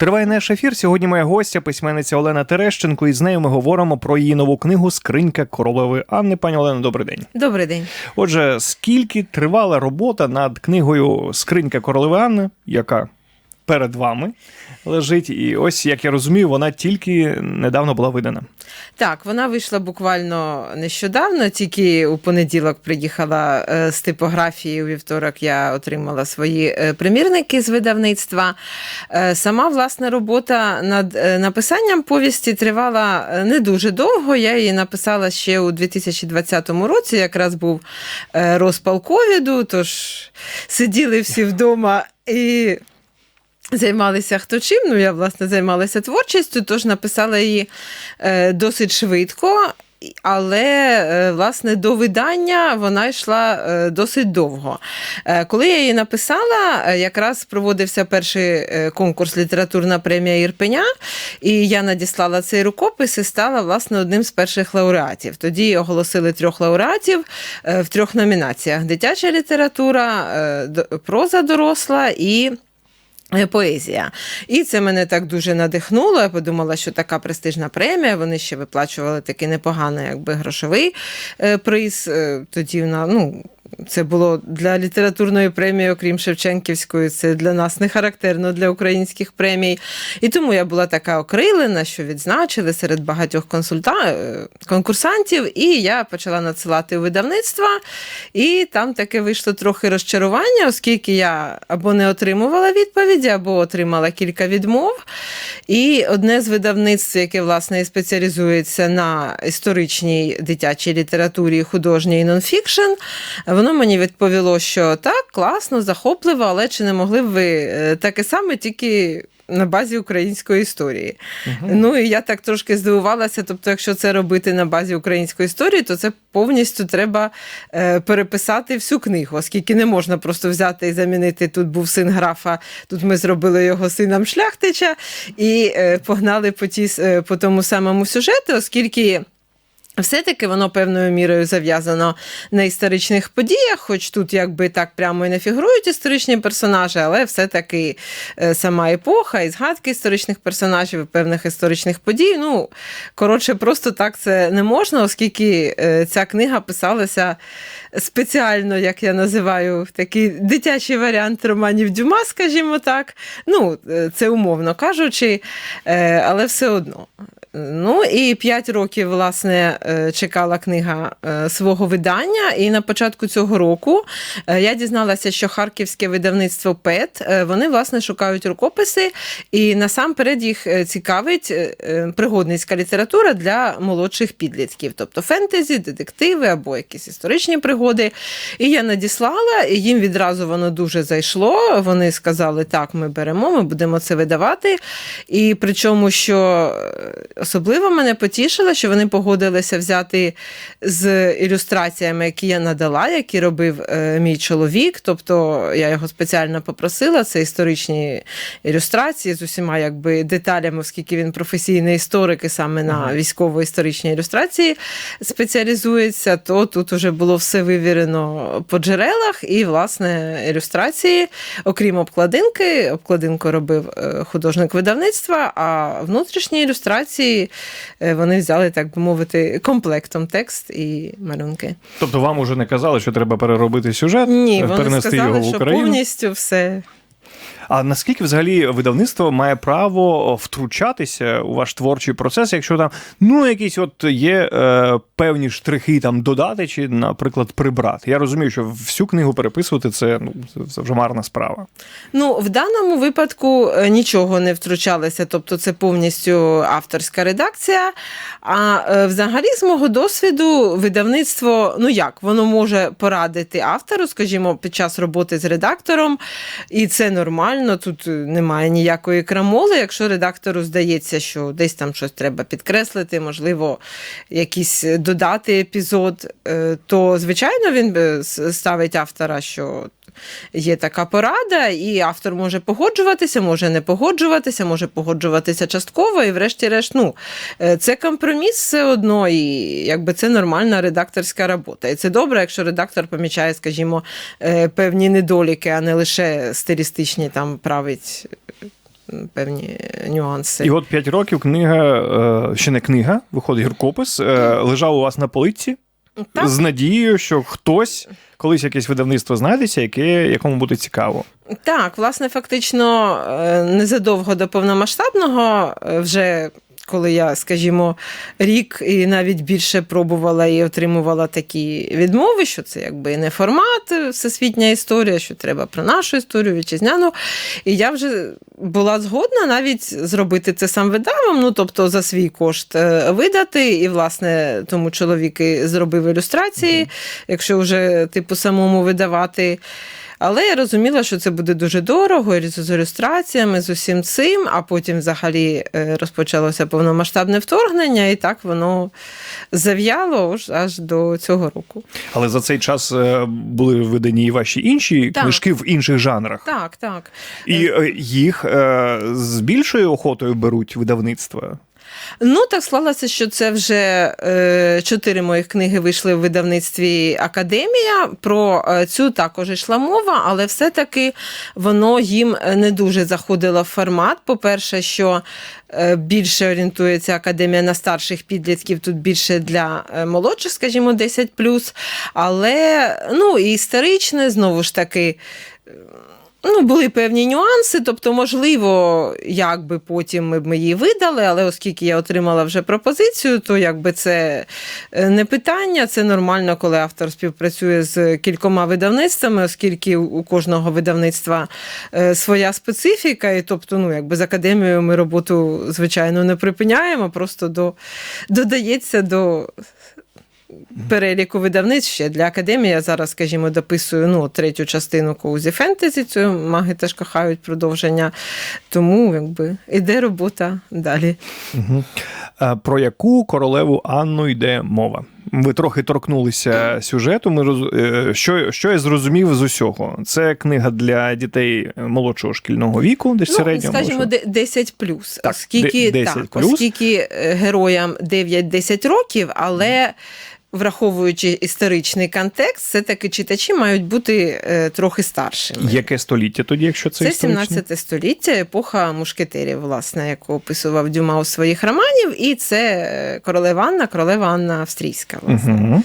Триває наш ефір. Сьогодні моя гостя, письменниця Олена Терещенко, і з нею ми говоримо про її нову книгу Скринька королеви Анни. Пані Олено, добрий день. Добрий день. Отже, скільки тривала робота над книгою Скринька королеви Анни, яка перед вами лежить, і ось як я розумію, вона тільки недавно була видана. Так, вона вийшла буквально нещодавно, тільки у понеділок приїхала е, з типографії. У вівторок я отримала свої е, примірники з видавництва. Е, Сама власна робота над написанням повісті тривала не дуже довго. Я її написала ще у 2020 році. Якраз був розпал ковіду, тож сиділи всі вдома і. Займалися хто чим, ну я власне займалася творчістю, тож написала її е, досить швидко, але е, власне до видання вона йшла е, досить довго. Коли я її написала, якраз проводився перший конкурс літературна премія Ірпеня, і я надіслала цей рукопис і стала власне одним з перших лауреатів. Тоді оголосили трьох лауреатів в трьох номінаціях: дитяча література, проза доросла і. Е, Поезія. І це мене так дуже надихнуло. Я подумала, що така престижна премія. Вони ще виплачували такий непоганий, якби грошовий е, приз. Е, Тоді вона, ну. Це було для літературної премії, окрім Шевченківської, це для нас не характерно для українських премій. І тому я була така окрилена, що відзначили серед багатьох консульта... е, конкурсантів, і я почала надсилати у видавництва. І там таке вийшло трохи розчарування, оскільки я або не отримувала відповіді, або отримала кілька відмов. І одне з видавництв, яке власне і спеціалізується на історичній дитячій літературі, художній і нонфікшн, воно мені відповіло, що так, класно, захопливо, але чи не могли б ви е, таке саме тільки. На базі української історії. Ну і я так трошки здивувалася. Тобто, якщо це робити на базі української історії, то це повністю треба е, переписати всю книгу, оскільки не можна просто взяти і замінити. Тут був син графа, тут ми зробили його сином шляхтича і е, погнали по, ті, е, по тому самому сюжету, оскільки. Все-таки воно певною мірою зав'язано на історичних подіях, хоч тут якби так прямо і не фігурують історичні персонажі, але все-таки е, сама епоха і згадки історичних персонажів, і певних історичних подій. Ну, коротше, просто так це не можна, оскільки е, ця книга писалася спеціально, як я називаю, такий дитячий варіант романів Дюма, скажімо так. Ну, е, це умовно кажучи, але все одно. Ну і п'ять років, власне, е, чекала книга е, свого видання. І на початку цього року е, я дізналася, що харківське видавництво ПЕТ вони власне шукають рукописи, і насамперед їх цікавить пригодницька література для молодших підлітків, тобто фентезі, детективи або якісь історичні пригоди. І я надіслала, і їм відразу воно дуже зайшло. Вони сказали, так, ми беремо, ми будемо це видавати. І причому, що особливо мене потішило, що вони погодилися взяти з ілюстраціями, які я надала, які робив е, мій чоловік. Тобто я його спеціально попросила. Це історичні ілюстрації з усіма якби деталями, оскільки він професійний історик і саме на військово-історичній ілюстрації спеціалізується, то тут вже було все вивірено по джерелах, і власне ілюстрації, окрім обкладинки, обкладинку робив е, художник видавництва, а внутрішні ілюстрації е, вони взяли, так би мовити, комплектом текст і малюнки. Тобто вам уже не казали, що треба переробити сюжет, Ні, вони перенести сказали, його в що Україну. повністю все. А наскільки взагалі видавництво має право втручатися у ваш творчий процес, якщо там ну якісь от є е, певні штрихи там додати чи, наприклад, прибрати? Я розумію, що всю книгу переписувати це ну це- вже марна справа. Ну, в даному випадку е, нічого не втручалося, тобто це повністю авторська редакція. А е, взагалі, з мого досвіду, видавництво, ну як, воно може порадити автору, скажімо, під час роботи з редактором, і це нормально, тут е, немає ніякої крамоли. Якщо редактору здається, що десь там щось треба підкреслити, можливо, якийсь е, додати епізод, е, то звичайно він ставить автора, що є така порада, і автор може погоджуватися, може не погоджуватися, може погоджуватися частково, і врешті-решт, ну, е, це компроміс все одно, і якби це нормальна редакторська робота. І це добре, якщо редактор помічає, скажімо, е, певні недоліки, а не лише стилістичні там править певні нюанси. І от 5 років книга, е, ще не книга, виходить гіркопис, е, лежав у вас на полиці Так. з надією, що хтось колись якесь видавництво знайдеться, яке, якому буде цікаво. Так, власне, фактично, е, незадовго до повномасштабного, е, вже коли я, скажімо, рік і навіть більше пробувала і отримувала такі відмови, що це якби не формат, е, всесвітня історія, що треба про нашу історію вітчизняну. І я вже була згодна навіть зробити це сам видавом, ну тобто за свій кошт е, видати. І, власне, тому чоловік і зробив ілюстрації, якщо вже типу самому видавати. Але я розуміла, що це буде дуже дорого і з ілюстраціями, з усім цим. А потім, взагалі, е, розпочалося повномасштабне вторгнення, і так воно зав'яло аж- до цього року. Але за цей час е, були видані і ваші інші Так. книжки в інших жанрах. Так, так. І е, їх з більшою охотою беруть видавництва. Ну, так склалося, що це вже е, чотири моїх книги вийшли в видавництві Академія. Про е, цю також йшла мова, але все-таки воно їм не дуже заходило в формат. По-перше, що е, більше орієнтується академія на старших підлітків, тут більше для е, молодших, скажімо, 10 Але ну, і історичне, знову ж таки. Ну, були певні нюанси, тобто, можливо, якби потім ми б її видали, але оскільки я отримала вже пропозицію, то якби це е, не питання. Це нормально, коли автор співпрацює з кількома видавництвами, оскільки у- у кожного видавництва е, своя специфіка, і тобто, ну, якби з академією ми роботу, звичайно, не припиняємо, просто до, додається до переліку видавництв ще для академії. Я зараз, скажімо, дописую ну, третю частину Коузі Фентезі. Цю маги теж кохають продовження. Тому якби іде робота далі. Угу. Про яку королеву Анну йде мова? Ви трохи торкнулися сюжету. Ми роз... е, що, що я зрозумів з усього? Це книга для дітей молодшого шкільного віку, десь Ну, середнього. скажімо, де- 10 плюс. Так, оскільки, 10 так, плюс. оскільки е, героям 9-10 років, але. Враховуючи історичний контекст, все таки читачі мають бути е, трохи старшими. Яке століття тоді, якщо це, Це історичне? 17 століття, епоха мушкетерів, власне, яку описував Дюма у своїх романів, і це е, королева Анна, королева Анна Австрійська. Власне. Угу.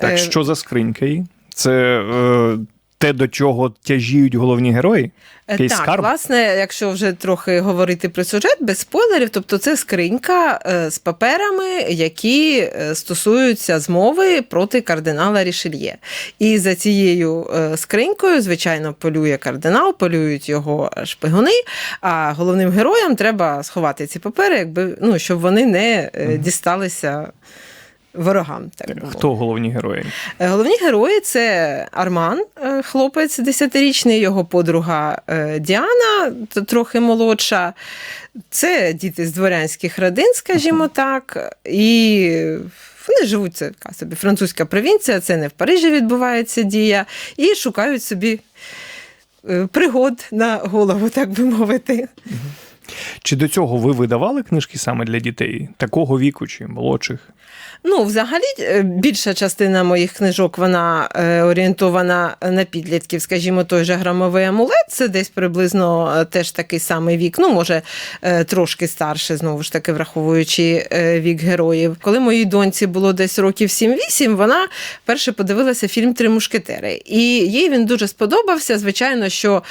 Так, Е, що за скринька її? Це е, те, до чого тяжіють головні герої? Е, Якийсь так, скарб? власне, якщо вже трохи говорити про сюжет без спойлерів, тобто це скринька е, з паперами, які е, стосуються змови проти кардинала Рішельє. І за цією скринькою, звичайно, полює кардинал, полюють його шпигуни. А головним героям треба сховати ці папери, якби ну щоб вони не дісталися. Ворогам, так би мовити. Хто головні герої? Е, Головні герої це Арман, е, хлопець десятирічний, його подруга е, Діана, трохи молодша. Це діти з дворянських родин, скажімо так. І вони живуть, це така собі французька провінція, це не в Парижі відбувається дія, і шукають собі пригод на голову, так би мовити. Чи до цього ви видавали книжки саме для дітей? Такого віку чи молодших? Ну, взагалі, е, більша частина моїх книжок вона е, орієнтована на підлітків. Скажімо, той же грамовий амулет, це десь приблизно е, теж такий самий вік. Ну, може, трошки старше, знову ж таки, враховуючи вік героїв. Коли моїй доньці було десь років 7-8, вона перше подивилася фільм Три мушкетери. І їй він дуже сподобався. Звичайно, що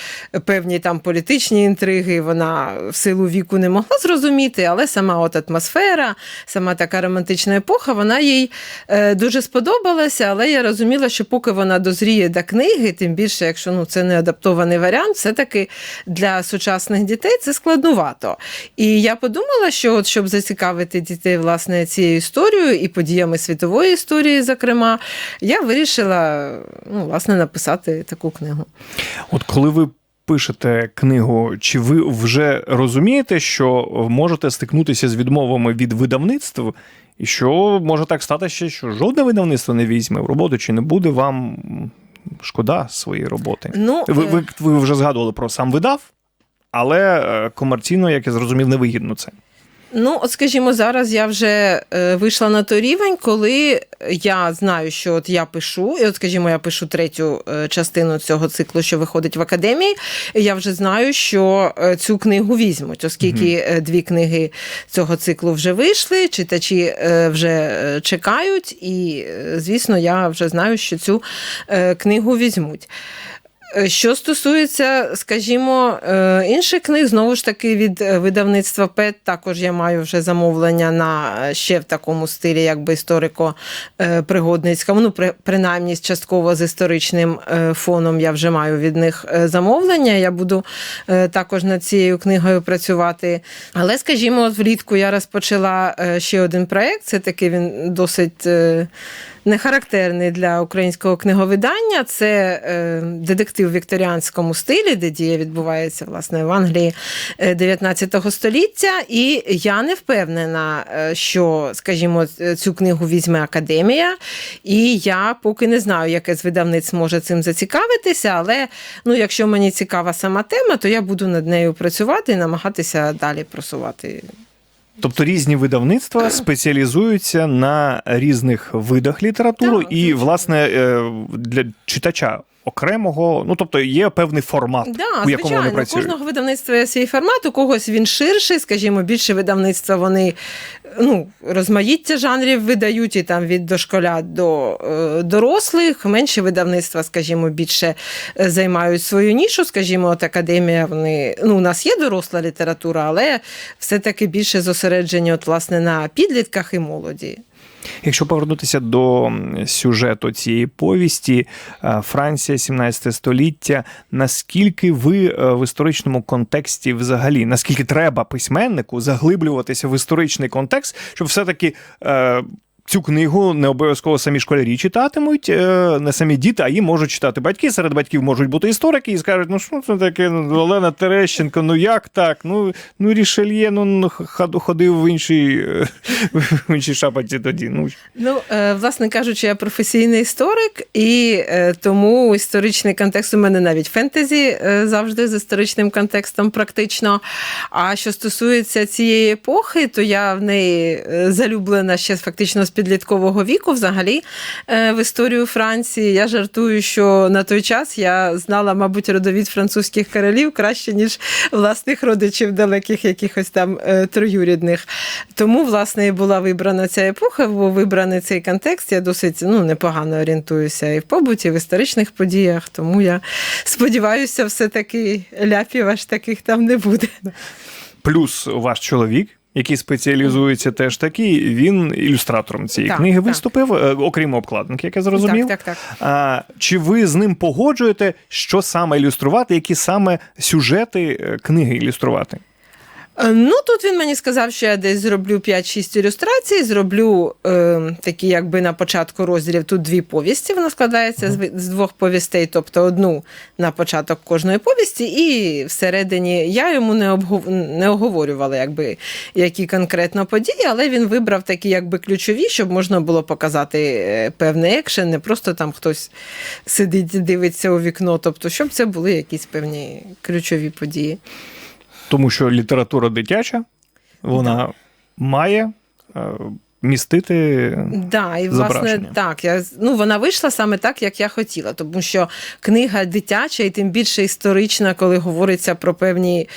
певні там політичні інтриги вона в силу віку не могла зрозуміти, але сама от атмосфера, сама така романтична епоха, вона їй е, дуже сподобалася, але я розуміла, що поки вона дозріє до книги, тим більше, якщо ну, це не адаптований варіант, все-таки для сучасних дітей це складнувато. І я подумала, що от, щоб зацікавити дітей власне цією історією і подіями світової історії, зокрема, я вирішила ну, власне, написати таку книгу. От коли ви пишете книгу, чи ви вже розумієте, що можете стикнутися з відмовами від видавництв, і що може так статися, що жодне видавництво не візьме в роботу, чи не буде вам шкода своєї роботи? Ну, Ви, е, ви, ви вже згадували про сам видав, але е, комерційно, як я зрозумів, невигідно це. Ну, от скажімо, зараз я вже е, вийшла на той рівень, коли я знаю, що от я пишу, і от, скажімо, я пишу третю е, частину цього циклу, що виходить в академії. І я вже знаю, що е, цю книгу візьмуть, оскільки е, дві книги цього циклу вже вийшли, читачі вже чекають, і, звісно, я вже знаю, що цю книгу візьмуть. Е, Що стосується, скажімо, е, інших книг, знову ж таки, від е, видавництва ПЕТ також я маю вже замовлення на ще в такому стилі, якби історико-пригодницькому, ну, принаймні частково з історичним фоном я вже маю від них замовлення. Я буду також над цією книгою працювати. Але, скажімо, влітку я розпочала ще один проєкт. Це такий він досить. Е, не характерний для українського книговидання. Це е, детектив в вікторіанському стилі, де дія відбувається власне в Англії е, 19 століття. І я не впевнена, е, що, скажімо, цю книгу візьме академія. І я поки не знаю, яке з видавниць може цим зацікавитися. Але ну, якщо мені цікава сама тема, то я буду над нею працювати і намагатися далі просувати. Тобто різні видавництва спеціалізуються на різних видах літератури, і, власне, е, для читача окремого, ну тобто є певний формат, Да, у якому вони у працюють. кожного видавництва є свій формат, у когось він ширший, скажімо, більше видавництва вони ну, розмаїття жанрів видають і там від дошколят до е, дорослих. Менші видавництва, скажімо, більше е, займають свою нішу. Скажімо, от академія, вони ну, у нас є доросла література, але все-таки більше зосереджені от, власне, на підлітках і молоді. Якщо повернутися до сюжету цієї повісті, е, Франція, 17 століття, наскільки ви е, в історичному контексті взагалі, наскільки треба письменнику заглиблюватися в історичний контекст, щоб все-таки. Цю книгу не обов'язково самі школярі читатимуть, е, не самі діти, а її можуть читати батьки. Серед батьків можуть бути історики і скажуть, ну що це таке, ну, Олена Терещенко, ну як так? Ну, ну Рішельє, ну, ну ходив в іншій, е, в іншій шапочці тоді. Ну, Ну, е, власне кажучи, я професійний історик, і тому історичний контекст у мене навіть фентезі завжди з історичним контекстом практично. А що стосується цієї епохи, то я в неї залюблена ще фактично з підліткового віку, взагалі, е, в історію Франції. Я жартую, що на той час я знала, мабуть, родовід французьких королів краще, ніж власних родичів далеких якихось там е, троюрідних. Тому, власне, і була вибрана ця епоха, був вибраний цей контекст. Я досить ну, непогано орієнтуюся і в побуті, і в історичних подіях. Тому я сподіваюся, все-таки ляпів аж таких там не буде. плюс ваш чоловік. Який спеціалізується теж такий, він ілюстратором цієї Так, книги виступив, так. окрім обкладинки, як я зрозумів. Так, так, так. А, чи ви з ним погоджуєте, що саме ілюструвати, які саме сюжети е, книги ілюструвати? Е, Ну, тут він мені сказав, що я десь зроблю 5-6 ілюстрацій, зроблю е, такі, якби на початку розділів. Тут дві повісті. Вона складається з, з двох повістей, тобто одну на початок кожної повісті, і всередині я йому не, обгов... не оговорювала, якби, які конкретно події, але він вибрав такі якби ключові, щоб можна було показати е, певний екшен, не просто там хтось сидить, дивиться у вікно, тобто, щоб це були якісь певні ключові події. Тому що література дитяча, вона має е, містити. Да, і власне так. Я ну вона вийшла саме так, як я хотіла, тому що книга дитяча і тим більше історична, коли говориться про певні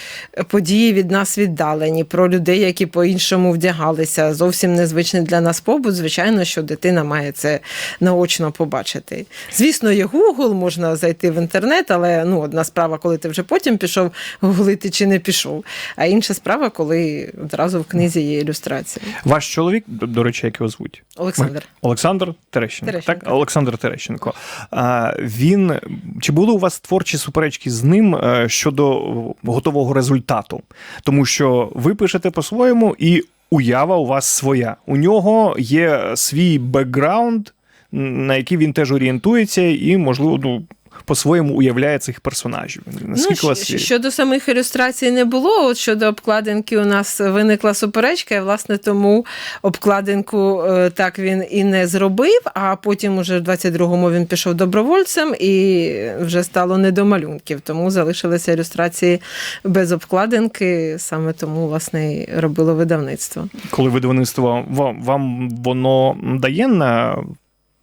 події від нас віддалені, про людей, які по-іншому вдягалися. Зовсім незвичний для нас побут. Звичайно, що дитина має це наочно побачити. Звісно, є Google, можна зайти в інтернет, але ну одна справа, коли ти вже потім пішов гуглити чи не пішов. А інша справа, коли одразу в книзі є ілюстрація. Ваш чоловік, до, речі, як його звуть? Олександр. Олександр Терещенко. Терещенко. Так, Олександр Терещенко. А, він чи були у вас творчі суперечки з ним е, щодо готового результату? Тому що ви пишете по-своєму, і уява у вас своя. У нього є свій бекграунд, на який він теж орієнтується, і, можливо, ну. По-своєму уявляє цих персонажів. Наскільки ну, вас є? щодо самих ілюстрацій не було. От щодо обкладинки у нас виникла суперечка, і власне тому обкладинку е, так він і не зробив. А потім, уже в 22-му він пішов добровольцем і вже стало не до малюнків. Тому залишилися ілюстрації без обкладинки. Саме тому власне і робило видавництво. Коли видавництво вам, вам воно дає на,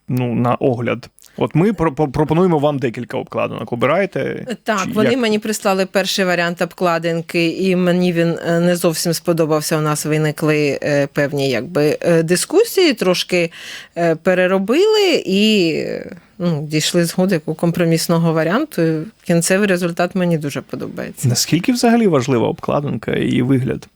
ну, на огляд? От ми про- про- пропонуємо вам декілька обкладинок. Обираєте? Так, Чи вони як? мені прислали перший варіант обкладинки, і мені він е, не зовсім сподобався. У нас виникли е, певні якби, е, дискусії, трошки переробили і ну, дійшли згоди компромісного варіанту. Кінцевий результат мені дуже подобається. Наскільки взагалі важлива обкладинка і вигляд?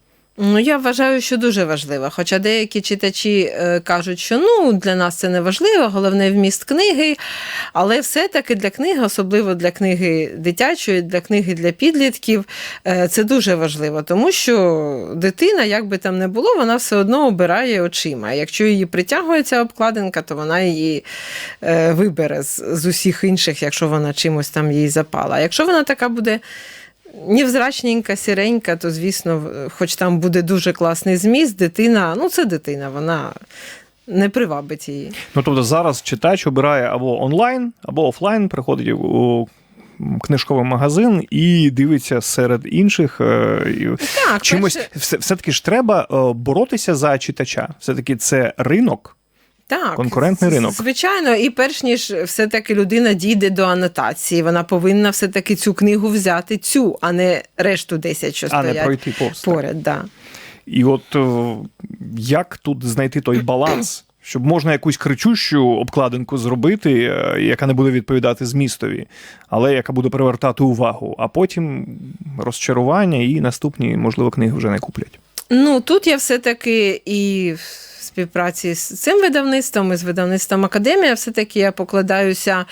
Ну, я вважаю, що дуже важливо. Хоча деякі читачі е, кажуть, що ну для нас це не важливо, головне вміст книги. Але все-таки для книги, особливо для книги дитячої, для книги для підлітків, е, це дуже важливо, тому що дитина, як би там не було, вона все одно обирає очима. Якщо її притягує ця обкладинка, то вона її е, вибере з усіх інших, якщо вона чимось там їй запала. А якщо вона така буде. Невзрачненька, сіренька, то звісно, хоч там буде дуже класний зміст, дитина, ну це дитина, вона не привабить її. Ну тобто зараз читач обирає або онлайн, або офлайн, приходить у книжковий магазин і дивиться серед інших. е, Так, Чимось перше- все, все-таки ж треба е, боротися за читача. Все-таки це ринок. Так, Конкурентний ринок. Звичайно, і перш ніж все-таки людина дійде до анотації, вона повинна все-таки цю книгу взяти, цю, а не решту 10, що А не пройти повз. поряд. Да. І от е, як тут знайти той баланс, щоб можна якусь кричущу обкладинку зробити, е, яка не буде відповідати змістові, але яка буде привертати увагу, а потім розчарування і наступні, можливо, книги вже не куплять. Ну, тут я все-таки і в співпраці з цим видавництвом, і з видавництвом Академія, все-таки я покладаюся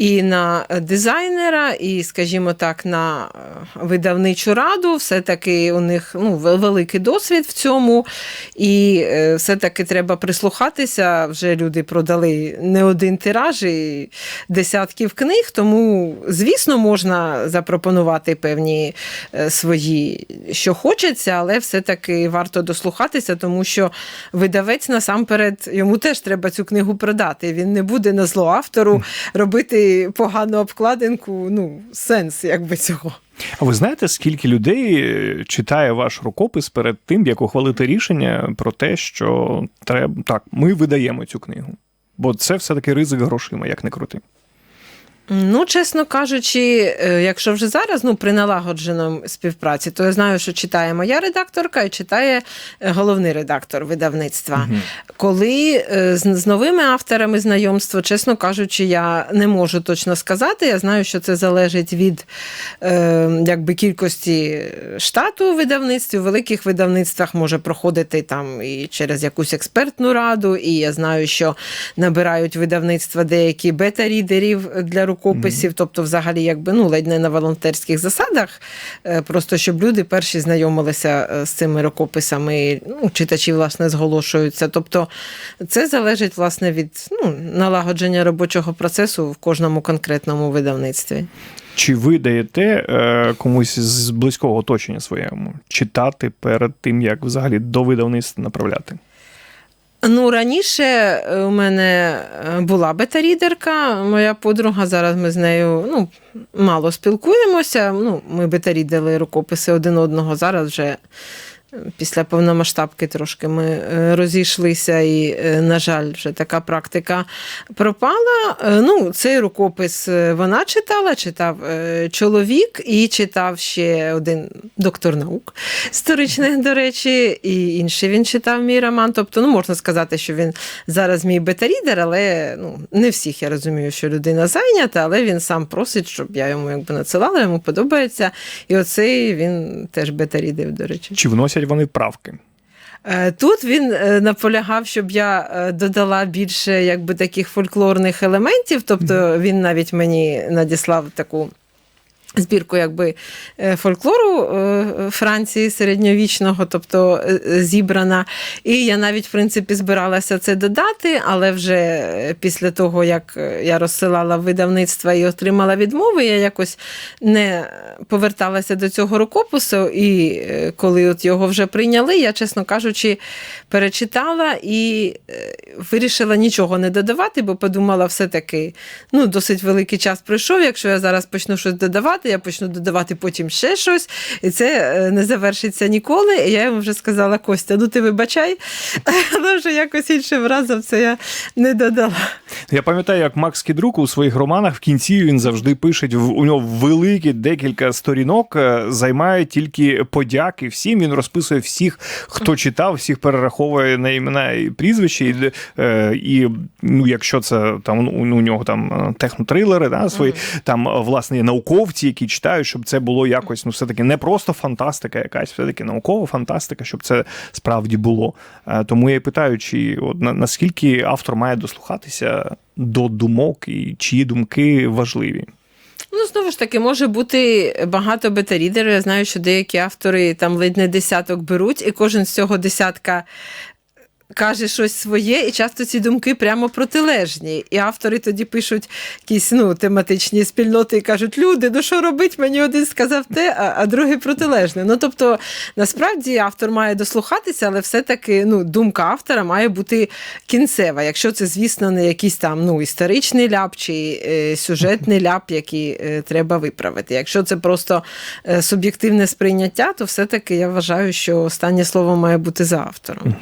і на дизайнера, і, скажімо так, на е, видавничу раду. Все-таки у них ну, великий досвід в цьому. І е, все-таки треба прислухатися. Вже люди продали не один тираж і десятків книг, тому, звісно, можна запропонувати певні е, свої, що хочеться, але все-таки варто дослухатися, тому що видавець насамперед йому теж треба цю книгу продати. Він не буде на зло автору робити погану обкладинку. Ну, сенс якби цього. А ви знаєте, скільки людей е, читає ваш рукопис перед тим, як ухвалити рішення про те, що треба так, ми видаємо цю книгу? Бо це все-таки ризик грошима, як не крути. Ну, чесно кажучи, е, якщо вже зараз ну, при налагодженому співпраці, то я знаю, що читає моя редакторка і читає е, головний редактор видавництва. Коли е, з, з новими авторами знайомство, чесно кажучи, я не можу точно сказати. Я знаю, що це залежить від е, якби, кількості штату у видавництві. У великих видавництвах може проходити там і через якусь експертну раду, і я знаю, що набирають видавництва деякі бета-рідерів для рукописів, тобто, взагалі, якби ну ледь не на волонтерських засадах, е, просто щоб люди перші знайомилися е, з цими рукописами, ну, читачі власне зголошуються. Тобто це залежить власне від ну, налагодження робочого процесу в кожному конкретному видавництві. Чи ви даєте е, комусь з близького оточення своєму читати перед тим, як взагалі до видавництва направляти? Ну, раніше е, у мене е, була бета-рідерка, моя подруга. Зараз ми з нею ну, мало спілкуємося. Ну, ми бета-рідили рукописи один одного. Зараз вже після повномасштабки трошки ми е, розійшлися, і, е, на жаль, вже така практика пропала. Е, Ну, цей рукопис вона читала, читав чоловік і читав ще один доктор наук історичних, до речі, і інший він читав мій роман. Тобто, ну можна сказати, що він зараз мій бета-рідер, але ну, не всіх я розумію, що людина зайнята, але він сам просить, щоб я йому якби надсилала, йому подобається. І оцей він теж бета-рідив, до речі. Чи вносять вони правки? Е, Тут він е, наполягав, щоб я е, додала більше якби таких фольклорних елементів. Тобто він навіть мені надіслав таку Збірку якби е, фольклору е, Франції середньовічного, тобто е, зібрана. І я навіть, в принципі, збиралася це додати, але вже після того, як я розсилала видавництва і отримала відмови, я якось не поверталася до цього рукопису. І коли от його вже прийняли, я, чесно кажучи, перечитала і вирішила нічого не додавати, бо подумала, все-таки ну, досить великий час пройшов. Якщо я зараз почну щось додавати, я почну додавати потім ще щось, і це е, не завершиться ніколи. І я йому вже сказала: Костя, ну ти вибачай, але вже якось іншим разом це я не додала. Я пам'ятаю, як Макс Кідрук у своїх романах в кінці він завжди пише, у нього великі декілька сторінок е, займає тільки подяки всім. Він розписує всіх, хто читав, всіх перераховує на імена і прізвища. І, е, і ну, якщо це там у, нього там технотрилери, да, свої там е, власне науковці, які читають, щоб це було якось ну, все-таки не просто фантастика, якась, все-таки наукова фантастика, щоб це справді було. Е, Тому я і питаю, чи от на- наскільки автор має дослухатися до думок і чиї думки важливі. Ну, знову ж таки, може бути багато бета-рідерів. Я знаю, що деякі автори там ледь не десяток беруть, і кожен з цього десятка. Каже щось своє, і часто ці думки прямо протилежні. І автори тоді пишуть якісь ну, тематичні спільноти і кажуть: люди, ну що робить? Мені один сказав те, а, а другий протилежне. Ну тобто, насправді автор має дослухатися, але все-таки ну, думка автора має бути кінцева. Якщо це, звісно, не якийсь там ну, історичний ляп чи е, сюжетний ляп, який е, треба виправити. Якщо це просто е, суб'єктивне сприйняття, то все-таки я вважаю, що останнє слово має бути за автором.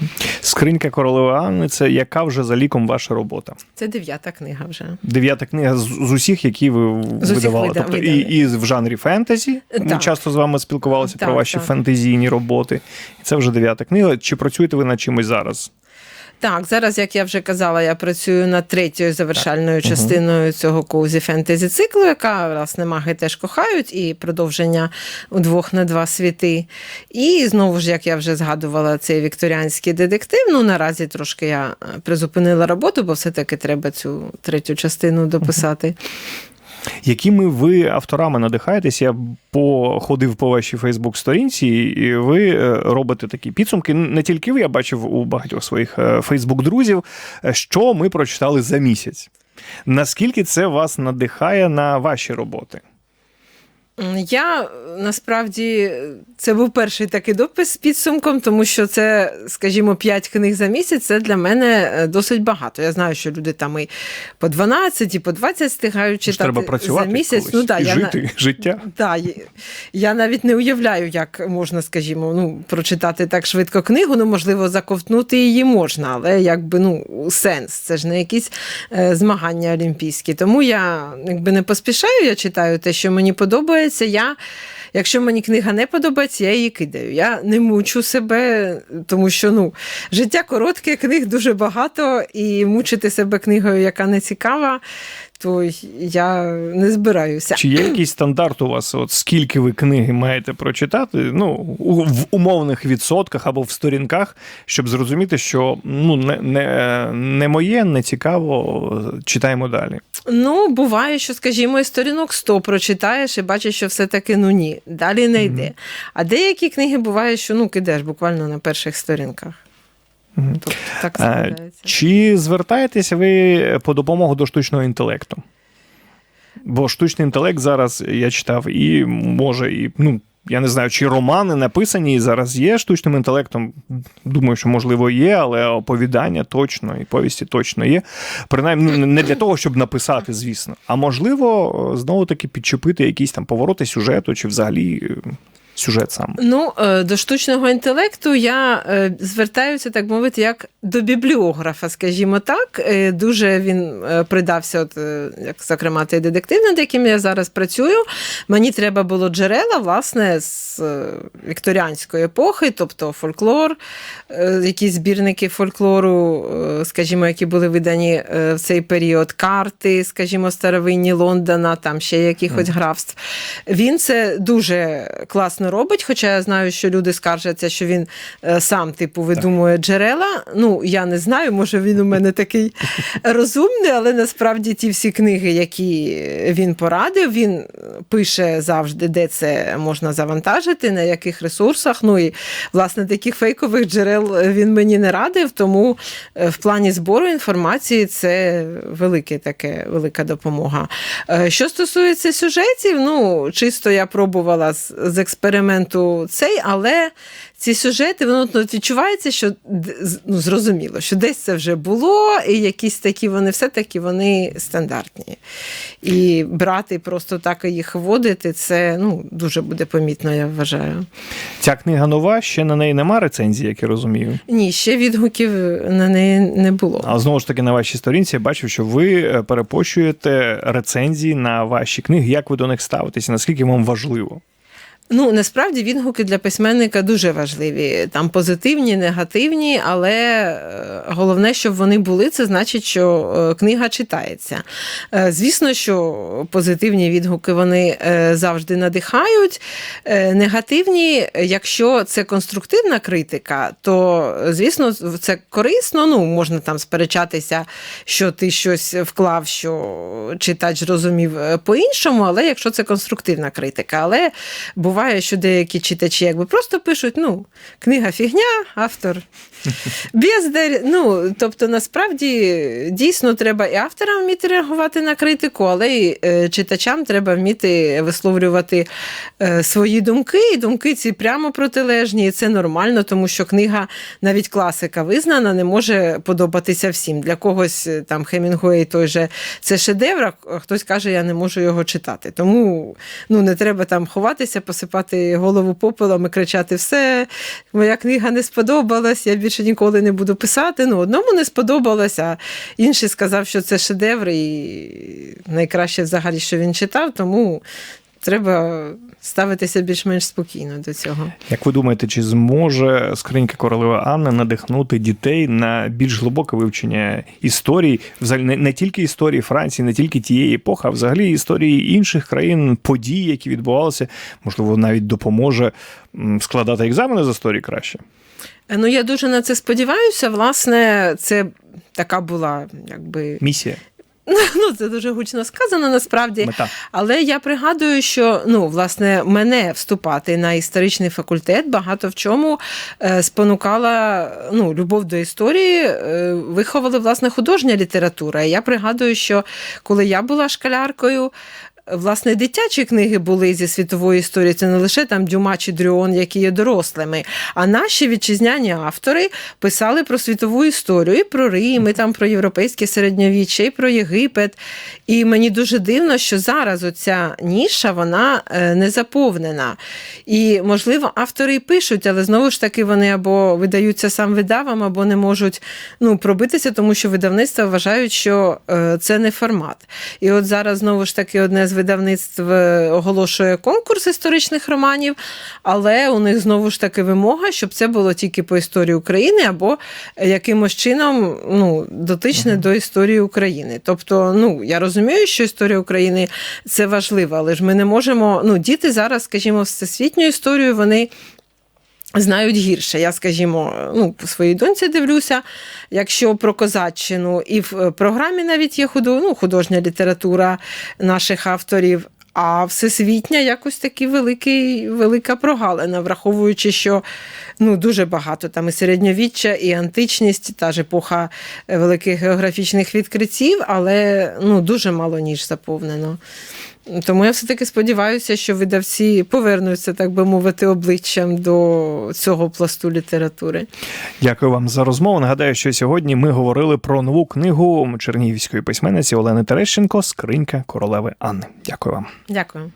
Скринька королеви Анни це яка вже за ліком ваша робота? Це дев'ята книга вже. Дев'ята книга з, з усіх, які ви З видавали. Тобто тобто і, і в жанрі фентезі. Ми часто з вами спілкувалися про ваші так. фентезійні роботи. Це вже дев'ята книга. Чи працюєте ви над чимось зараз? Так, зараз, як я вже казала, я працюю над третьою завершальною частиною цього коузі фентезі циклу, яка власне маги теж кохають, і продовження удвох на два світи. І знову ж, як я вже згадувала, цей вікторіанський детектив. Ну наразі трошки я е, призупинила роботу, бо все-таки треба цю третю частину дописати. Якими ви авторами надихаєтесь? Я походив по вашій Фейсбук-сторінці, і ви е, робите такі підсумки. Не тільки ви, я бачив у багатьох своїх Фейсбук-друзів, е, що ми прочитали за місяць. Наскільки це вас надихає на ваші роботи? Я е, насправді це був перший такий допис з підсумком, тому що це, скажімо, 5 книг за місяць. Це для мене е, досить багато. Я знаю, що люди там і по 12, і по 20 встигають Ж читати треба працювати за місяць. колись Ну, да, і я, жити життя. Да, я навіть не уявляю, як можна, скажімо, ну, прочитати так швидко книгу. Ну, можливо, заковтнути її можна, але якби ну, сенс. Це ж не якісь е, змагання олімпійські. Тому я якби не поспішаю, я читаю те, що мені подобається. Я, якщо мені книга не подобається, я її кидаю. Я не мучу себе, тому що ну, життя коротке, книг дуже багато, і мучити себе книгою, яка не цікава. То я не збираюся. Чи є якийсь стандарт у вас? От скільки ви книги маєте прочитати? Ну, у- в умовних відсотках або в сторінках, щоб зрозуміти, що ну не, не, не моє, не цікаво, читаємо далі. Ну, буває, що, скажімо, і сторінок 100 прочитаєш і бачиш, що все-таки ну ні, далі не йде. А деякі книги буває, що ну кидаєш буквально на перших сторінках. Так Е, складається. Чи звертаєтеся ви по допомогу до штучного інтелекту? Бо штучний інтелект зараз я читав і може, і ну. Я не знаю, чи романи написані зараз є штучним інтелектом. Думаю, що можливо є, але оповідання точно і повісті точно є. Принаймні, ну, не для того, щоб написати, звісно. А можливо, знову таки підчепити якісь там повороти сюжету, чи взагалі е, сюжет сам. Ну, е, до штучного інтелекту я е, звертаюся, так мовити, як до бібліографа, скажімо так. Е, Дуже він придався, от, як, зокрема, той детектив, над яким я зараз працюю. Мені треба було джерела, власне, з вікторіанської епохи, тобто фольклор, якісь збірники фольклору, скажімо, які були видані в цей період, карти, скажімо, старовинні Лондона, там ще якихось графств. Він це дуже класно робить, хоча я знаю, що люди скаржаться, що він е, сам, типу, видумує джерела. Ну, я не знаю, може він у мене такий розумний, але насправді ті всі книги, які він порадив, він пише завжди, де це можна завантажити, на яких ресурсах. Ну і власне таких фейкових джерел він мені не радив, тому е, в плані збору інформації це велике таке, велика допомога. Е, Що стосується сюжетів, ну чисто я пробувала з, з експерименту цей, але ці сюжети, воно ну, відчувається, що ну, зрозуміло, що десь це вже було, і якісь такі вони все-таки вони стандартні. І брати просто так і їх вводити, це ну, дуже буде помітно, я вважаю. Ця книга нова, ще на неї нема рецензії, як я розумію. Ні, ще відгуків на неї не було. А знову ж таки на вашій сторінці я бачив, що ви е, перепощуєте рецензії на ваші книги. Як ви до них ставитеся? Наскільки вам важливо? Ну, насправді відгуки для письменника дуже важливі. Там позитивні, негативні, але е, головне, щоб вони були, це значить, що е, книга читається. Е, Звісно, що позитивні відгуки вони завжди надихають. Негативні, якщо це конструктивна критика, то звісно, це корисно. Ну, можна там сперечатися, що ти щось вклав, що читач розумів по-іншому, але якщо це конструктивна критика. Але буває, що деякі читачі якби просто пишуть: ну, книга фігня, автор бездарь. Ну, тобто, насправді дійсно треба і авторам вміти реагувати на критику, але й е, читачам треба вміти висловлювати е, свої думки, і думки ці прямо протилежні, і це нормально, тому що книга, навіть класика визнана, не може подобатися всім. Для когось е, там Хемінгуей той же це шедевр, а хтось каже, я не можу його читати. Тому ну, не треба там ховатися, посипати голову попелом і кричати: все, моя книга не сподобалась, я більше ніколи не буду писати. Ну, одному не сподобалось, а інший сказав, що це шедевр, і найкраще взагалі, що він читав, тому треба ставитися більш-менш спокійно до цього. Як ви думаєте, чи зможе скринька королеви Анни надихнути дітей на більш глибоке вивчення історії, взагалі не, не тільки історії Франції, не тільки тієї епохи, а взагалі історії інших країн, подій, які відбувалися, можливо, навіть допоможе складати екзамени з історії краще? Ну, я дуже на це сподіваюся. Власне, це така була якби Місія, ну це дуже гучно сказано насправді. мета. Але я пригадую, що ну, власне, мене вступати на історичний факультет багато в чому е, спонукала ну, любов до історії, е, виховали власне художня література. І я пригадую, що коли я була школяркою. Власне, дитячі книги були зі світової історії. Це не лише там Дюма чи Дріон, які є дорослими. А наші вітчизняні автори писали про світову історію, і про Рим, і там про європейське середньовіччя, і про Єгипет. І мені дуже дивно, що зараз оця ніша вона е, не заповнена. І, можливо, автори і пишуть, але знову ж таки вони або видаються сам видавам, або не можуть ну, пробитися, тому що видавництва вважають, що е, це не формат. І от зараз знову ж таки одне з видавництв е, оголошує конкурс історичних романів, але у них знову ж таки вимога, щоб це було тільки по історії України або якимось чином ну, дотичне до історії України. Тобто, ну я розумію, що історія України це важливо, але ж ми не можемо. Ну, діти зараз, скажімо, всесвітню історію вони. Знають гірше. Я, скажімо, ну, по своїй доньці дивлюся, якщо про козаччину, і в е, програмі навіть є худо, ну, художня література наших авторів. А всесвітня якось таки великий, велика прогалина, враховуючи, що ну, дуже багато там і середньовіччя, і античність, та ж епоха е, великих географічних відкриттів, але ну, дуже мало ніж заповнено. Тому я все-таки сподіваюся, що видавці повернуться, так би мовити, обличчям до цього пласту літератури. Дякую вам за розмову. Нагадаю, що сьогодні ми говорили про нову книгу чернігівської письменниці Олени Терещенко Скринька королеви Анни. Дякую вам. Дякую.